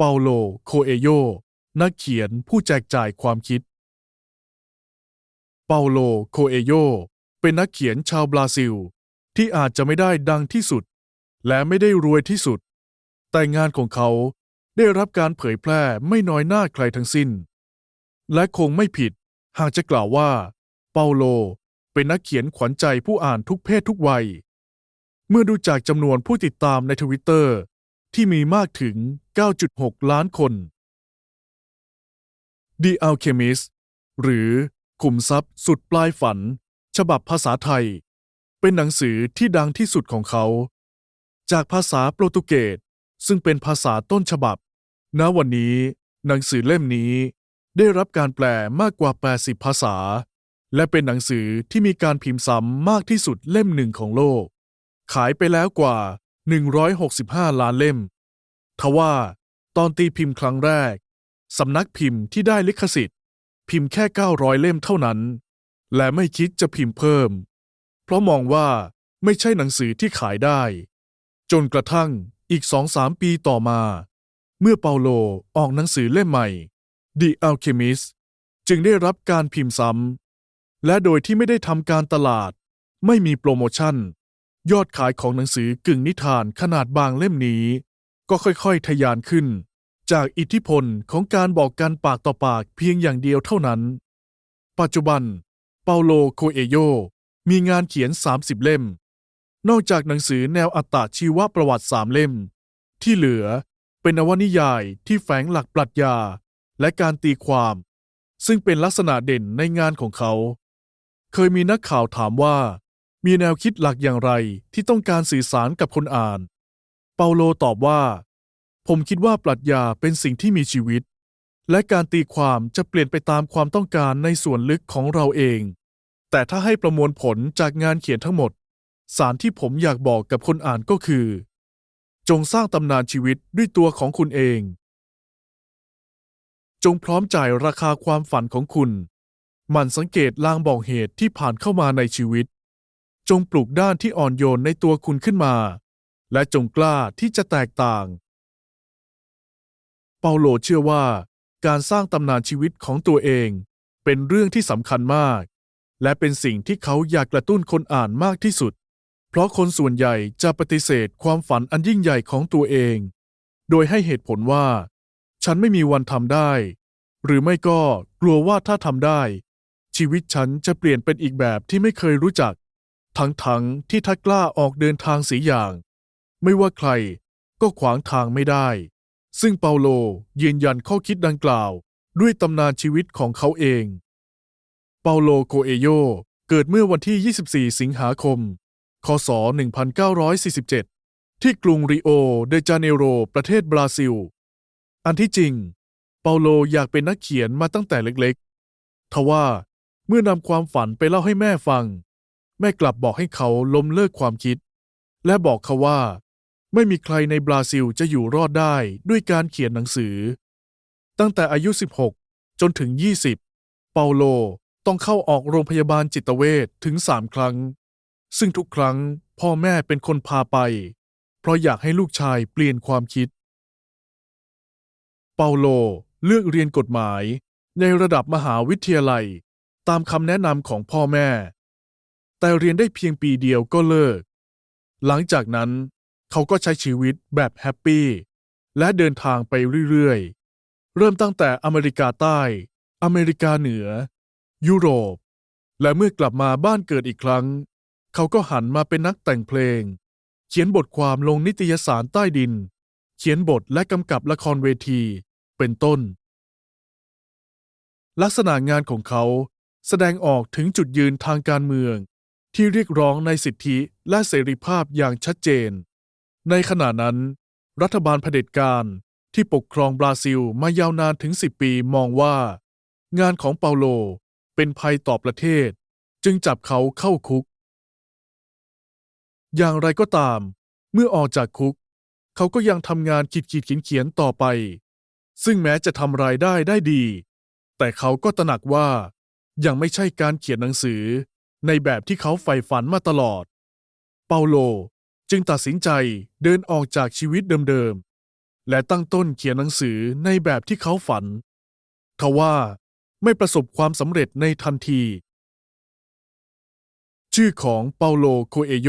เปาโล โคเอโย นักเขียนผู้แจกจ่ายความคิด เปาโล โคเอโย เป็นนักเขียนชาวบราซิล ที่อาจจะไม่ได้ดังที่สุด และไม่ได้รวยที่สุด แต่งานของเขาได้รับการเผยแพร่ไม่น้อยหน้าใครทั้งสิ้น และคงไม่ผิด หากจะกล่าวว่า เปาโล เป็นนักเขียนขวัญใจผู้อ่านทุกเพศทุกวัย เมื่อดูจากจำนวนผู้ติดตามในทวิตเตอร์ ที่มีมากถึง 9.6 ล้านคน The Alchemist หรือขุมทรัพย์สุดปลายฝัน ฉบับภาษาไทย เป็นหนังสือที่ดังที่สุดของเขา จากภาษาโปรตุเกสซึ่งเป็นภาษาต้นฉบับ ณ วันนี้ หนังสือเล่มนี้ได้รับการแปลมากกว่า 80 ภาษา และเป็นหนังสือที่มีการพิมพ์ซ้ำมากที่สุดเล่มหนึ่งของโลก ขายไปแล้วกว่า 165 ล้านเล่ม ทว่า ตอนตีพิมพ์ครั้งแรก สำนักพิมพ์ที่ได้ลิขสิทธิ์ พิมพ์แค่ 900 เล่มเท่านั้น และไม่คิดจะพิมพ์เพิ่ม เพราะมองว่าไม่ใช่หนังสือที่ขายได้ จนกระทั่งอีกสองสามปีต่อมา เมื่อเปาโลออกหนังสือเล่มใหม่ The Alchemist จึงได้รับการพิมพ์ซ้ำและโดยที่ไม่ได้ทำการตลาด ไม่มีโปรโมชั่น ยอดขายของหนังสือกึ่งนิทานขนาดบางเล่มนี้ ก็ค่อยๆทะยานขึ้น จากอิทธิพลของการบอกกันปากต่อปากเพียงอย่างเดียวเท่านั้น ปัจจุบัน เปาโลโคเอโย มีงานเขียน 30 เล่ม นอกจากหนังสือแนวอัตตชีวประวัติสามเล่ม ที่เหลือเป็นนวนิยายที่แฝงหลักปรัชญาและการตีความ ซึ่งเป็นลักษณะเด่นในงานของเขา เคยมีนักข่าวถามว่า มีแนวคิดหลักอย่างไรที่ต้องการสื่อสารกับคนอ่าน เปาโลตอบว่า ผมคิดว่าปรัชญาเป็นสิ่งที่มีชีวิต และการตีความจะเปลี่ยนไปตามความต้องการในส่วนลึกของเราเอง แต่ถ้าให้ประมวลผลจากงานเขียนทั้งหมด สารที่ผมอยากบอกกับคนอ่านก็คือ จงสร้างตำนานชีวิตด้วยตัวของคุณเอง จงพร้อมจ่ายราคาความฝันของคุณ มันสังเกตลางบอกเหตุที่ผ่านเข้ามาในชีวิต จงปลูกด้านที่อ่อนโยนในตัวคุณขึ้นมา และจงกล้าที่จะแตกต่าง เปาโลเชื่อว่า การสร้างตำนานชีวิตของตัวเอง เป็นเรื่องที่สำคัญมาก และเป็นสิ่งที่เขาอยากกระตุ้นคนอ่านมากที่สุด เพราะคนส่วนใหญ่จะปฏิเสธความฝันอันยิ่งใหญ่ของตัวเอง โดยให้เหตุผลว่า ฉันไม่มีวันทำได้ หรือไม่ก็กลัวว่าถ้าทำได้ ชีวิตฉันจะเปลี่ยนเป็นอีกแบบที่ไม่เคยรู้จัก ทั้งๆที่ถ้ากล้าออกเดินทางสีอย่าง ไม่ว่าใครก็ขวางทางไม่ได้ ซึ่งเปาโลยืนยันข้อคิดดังกล่าว ด้วยตำนานชีวิตของเขาเอง เปาโลโคเอโยเกิดเมื่อวันที่ 24 สิงหาคม คศ 1947 ที่กรุงริโอเดจาเนโร ประเทศบราซิล อันที่จริง เปาโลอยากเป็นนักเขียนมาตั้งแต่เล็กๆ ทว่าเมื่อนำความฝันไปเล่าให้แม่ฟัง แม่กลับบอกให้เขาล้มเลิกความคิด และบอกเขาว่า ไม่มีใครในบราซิลจะอยู่รอดได้ด้วยการเขียนหนังสือ ตั้งแต่อายุ 16 จนถึง 20 เปาโลต้องเข้าออกโรงพยาบาลจิตเวชถึงสามครั้ง ซึ่งทุกครั้งพ่อแม่เป็นคนพาไป เพราะอยากให้ลูกชายเปลี่ยนความคิด เปาโลเลือกเรียนกฎหมายในระดับมหาวิทยาลัย ตามคำแนะนำของพ่อแม่ แต่เรียนได้เพียงปีเดียวก็เลิก หลังจากนั้น เขาก็ใช้ชีวิตแบบแฮปปี้ และเดินทางไปเรื่อยๆ เริ่มตั้งแต่อเมริกาใต้ อเมริกาเหนือ ยุโรป และเมื่อกลับมาบ้านเกิดอีกครั้ง เขาก็หันมาเป็นนักแต่งเพลง เขียนบทความลงนิตยสารใต้ดิน เขียนบทและกำกับละครเวที เป็นต้น ลักษณะงานของเขาแสดงออกถึงจุดยืนทางการเมือง ที่เรียกร้องในสิทธิและเสรีภาพอย่างชัดเจน ในขณะนั้น รัฐบาลเผด็จการที่ปกครองบราซิลมายาวนานถึง 10 ปีมองว่า งานของเปาโลเป็นภัยต่อประเทศ จึงจับเขาเข้าคุก อย่างไรก็ตาม เมื่อออกจากคุก เขาก็ยังทำงานขีดขีดเขียนเขียนต่อไป ซึ่งแม้จะทำรายได้ได้ดี แต่เขาก็ตระหนักว่ายังไม่ใช่การเขียนหนังสือ ในแบบที่เขาใฝ่ฝันมาตลอด เปาโลจึงตัดสินใจเดินออกจากชีวิตเดิมๆ และตั้งต้นเขียนหนังสือในแบบที่เขาฝันทว่าไม่ประสบความสำเร็จในทันที ชื่อของเปาโลโคเอโย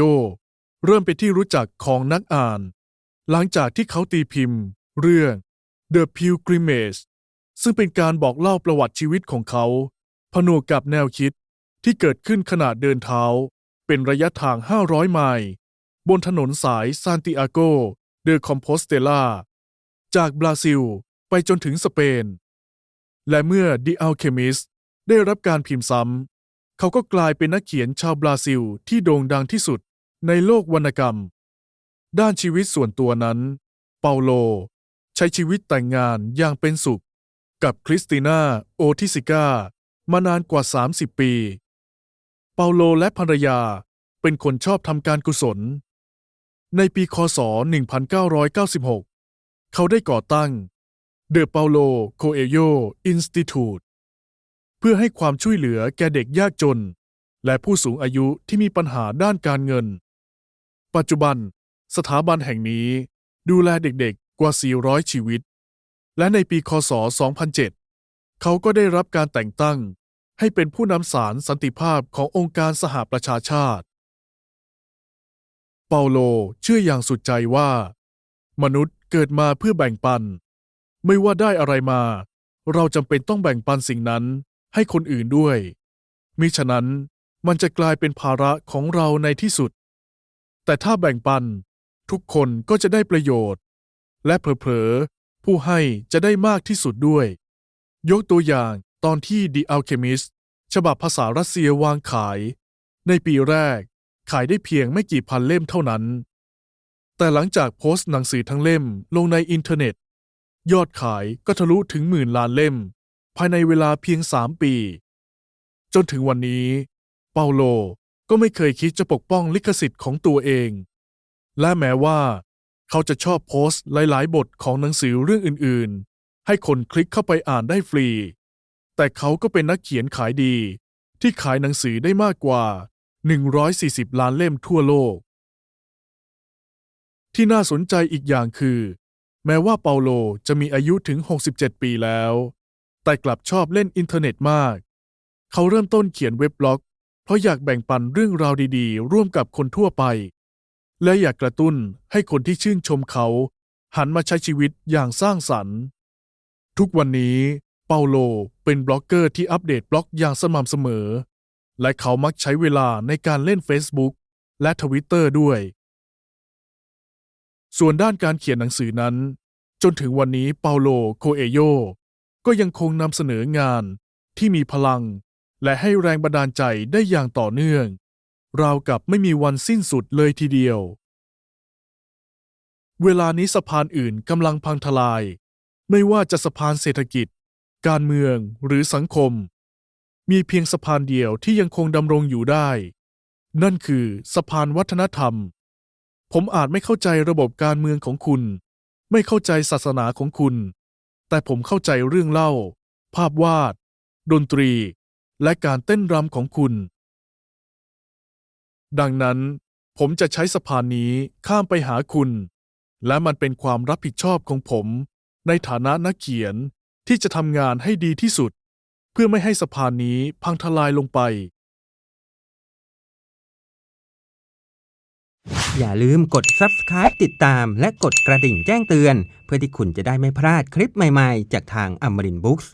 เริ่มเป็นที่รู้จักของนักอ่าน หลังจากที่เขาตีพิมพ์ เรื่อง The Pilgrimage ซึ่งเป็นการบอกเล่าประวัติชีวิตของเขา ผนวกกับแนวคิด ที่เกิดขึ้นขณะเดินเท้า เป็นระยะทาง 500 ไมล์ บนถนนสายซานติอาโก เดอคอมโพสเตลา จากบราซิลไปจนถึงสเปน และเมื่อ The Alchemist ได้รับการพิมพ์ซ้ำ เขาก็กลายเป็นนักเขียนชาวบราซิลที่โด่งดังที่สุดในโลกวรรณกรรม ด้านชีวิตส่วนตัวนั้น เปาโล ใช้ชีวิตแต่งงานอย่างเป็นสุข กับคริสติน่าโอทิซิก้ามานานกว่า 30 ปี เปาโลและภรรยาเป็นคนชอบทำการกุศล ในปีคศ 1996 เขาได้ก่อตั้ง The Paulo Coelho Institute เพื่อให้ความช่วยเหลือแก่เด็กยากจน และผู้สูงอายุที่มีปัญหาด้านการเงิน ปัจจุบันสถาบันแห่งนี้ดูแลเด็กๆกว่า 400 ชีวิต และในปีคศ 2007 เขาก็ได้รับการแต่งตั้ง ให้เป็นผู้นำสารสันติภาพขององค์การสหประชาชาติ เปาโลเชื่ออย่างสุดใจว่า มนุษย์เกิดมาเพื่อแบ่งปัน ไม่ว่าได้อะไรมา เราจำเป็นต้องแบ่งปันสิ่งนั้นให้คนอื่นด้วย มิฉะนั้นมันจะกลายเป็นภาระของเราในที่สุด แต่ถ้าแบ่งปันทุกคนก็จะได้ประโยชน์ และเผลอๆผู้ให้จะได้มากที่สุดด้วย ยกตัวอย่าง ตอนที่ The Alchemist ฉบับภาษารัสเซียวางขาย ในปีแรก ขายได้เพียงไม่กี่พันเล่มเท่านั้น แต่หลังจากโพสต์หนังสือทั้งเล่มลงในอินเทอร์เน็ต ยอดขายก็ทะลุถึงหมื่นล้านเล่ม ภายในเวลาเพียงสามปี จนถึงวันนี้ เปาโลก็ไม่เคยคิดจะปกป้องลิขสิทธิ์ของตัวเอง และแม้ว่าเขาจะชอบโพสต์หลาย ๆ บทของหนังสือเรื่องอื่น ๆ ให้คนคลิกเข้าไปอ่านได้ฟรี แต่เขาก็เป็นนักเขียนขายดี ที่ขายหนังสือได้มากกว่า 140 ล้านเล่มทั่วโลก ที่น่าสนใจอีกอย่างคือ แม้ว่าเปาโลจะมีอายุถึง 67 ปีแล้ว แต่กลับชอบเล่นอินเทอร์เน็ตมาก เขาเริ่มต้นเขียนเว็บบล็อก เพราะอยากแบ่งปันเรื่องราวดีๆ ร่วมกับคนทั่วไป และอยากกระตุ้นให้คนที่ชื่นชมเขา หันมาใช้ชีวิตอย่างสร้างสรรค์ ทุกวันนี้ เปาโลเป็นบล็อกเกอร์ที่อัปเดตบล็อกอย่างสม่ำเสมอ และเขามักใช้เวลาในการเล่น Facebook และทวิตเตอร์ด้วย ส่วนด้านการเขียนหนังสือนั้น จนถึงวันนี้เปาโลโคเอโยก็ยังคงนำเสนองานที่มีพลัง และให้แรงบันดาลใจได้อย่างต่อเนื่อง ราวกับไม่มีวันสิ้นสุดเลยทีเดียว เวลานี้สะพานอื่นกำลังพังทลาย ไม่ว่าจะสะพานเศรษฐกิจ การเมืองหรือสังคม มีเพียงสะพานเดียวที่ยังคงดำรงอยู่ได้ นั่นคือสะพานวัฒนธรรม ผมอาจไม่เข้าใจระบบการเมืองของคุณ ไม่เข้าใจศาสนาของคุณ แต่ผมเข้าใจเรื่องเล่า ภาพวาด ดนตรี และการเต้นรำของคุณ ดังนั้น ผมจะใช้สะพานนี้ข้ามไปหาคุณ และมันเป็นความรับผิดชอบของผม ในฐานะนักเขียน ที่จะทำงานให้ดีที่สุด เพื่อไม่ให้สะพานนี้พังทลายลงไป อย่าลืมกด subscribe ติดตามและกดกระดิ่งแจ้งเตือน เพื่อที่คุณจะได้ไม่พลาดคลิปใหม่ๆ จากทางอมรินบุ๊กส์